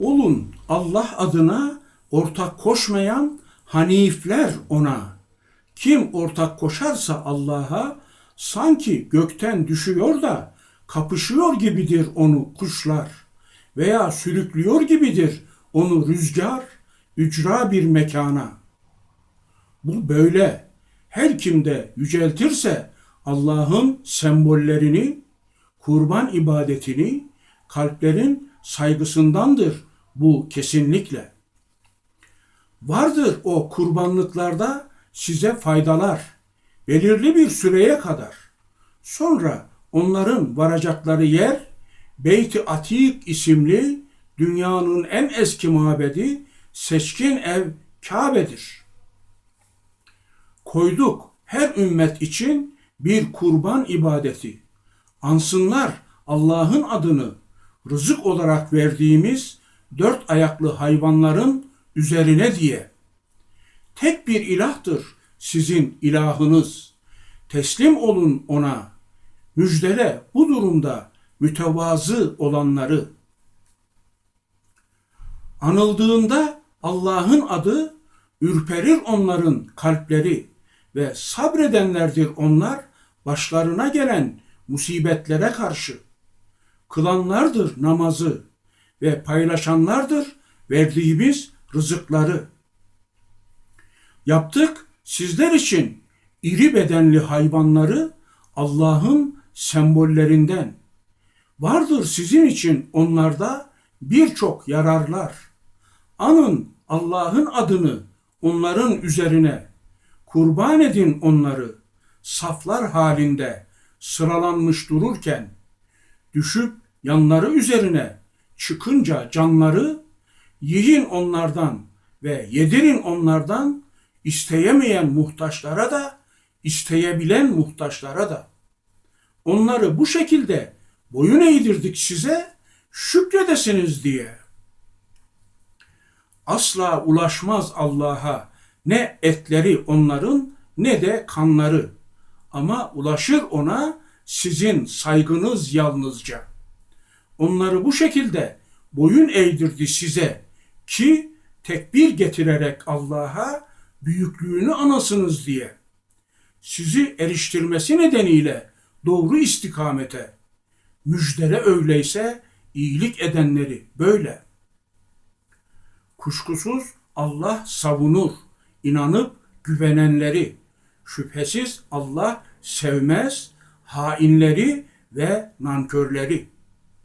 Olun Allah adına ortak koşmayan hanifler ona. Kim ortak koşarsa Allah'a sanki gökten düşüyor da kapışıyor gibidir onu kuşlar veya sürüklüyor gibidir onu rüzgar ücra bir mekana. Bu böyle. Her kimde yüceltirse Allah'ın sembollerini, kurban ibadetini, kalplerin saygısındandır bu kesinlikle. Vardır o kurbanlıklarda size faydalar, belirli bir süreye kadar. Sonra onların varacakları yer, Beyt-i Atik isimli dünyanın en eski mabedi, seçkin ev Kabe'dir koyduk her ümmet için bir kurban ibadeti. Ansınlar Allah'ın adını rızık olarak verdiğimiz dört ayaklı hayvanların üzerine diye. Tek bir ilahtır sizin ilahınız. Teslim olun ona. Müjdele bu durumda mütevazı olanları. Anıldığında Allah'ın adı ürperir onların kalpleri ve sabredenlerdir onlar başlarına gelen musibetlere karşı. Kılanlardır namazı ve paylaşanlardır verdiğimiz rızıkları. Yaptık sizler için iri bedenli hayvanları Allah'ın sembollerinden. Vardır sizin için onlarda birçok yararlar. Anın Allah'ın adını onların üzerine kurban edin onları saflar halinde sıralanmış dururken düşüp yanları üzerine çıkınca canları yiyin onlardan ve yedirin onlardan isteyemeyen muhtaçlara da isteyebilen muhtaçlara da onları bu şekilde boyun eğdirdik size şükredesiniz diye. Asla ulaşmaz Allah'a ne etleri onların ne de kanları. Ama ulaşır ona sizin saygınız yalnızca. Onları bu şekilde boyun eğdirdi size ki tekbir getirerek Allah'a büyüklüğünü anasınız diye. Sizi eriştirmesi nedeniyle doğru istikamete, müjdele öyleyse iyilik edenleri böyle. Kuşkusuz Allah savunur inanıp güvenenleri. Şüphesiz Allah sevmez hainleri ve nankörleri.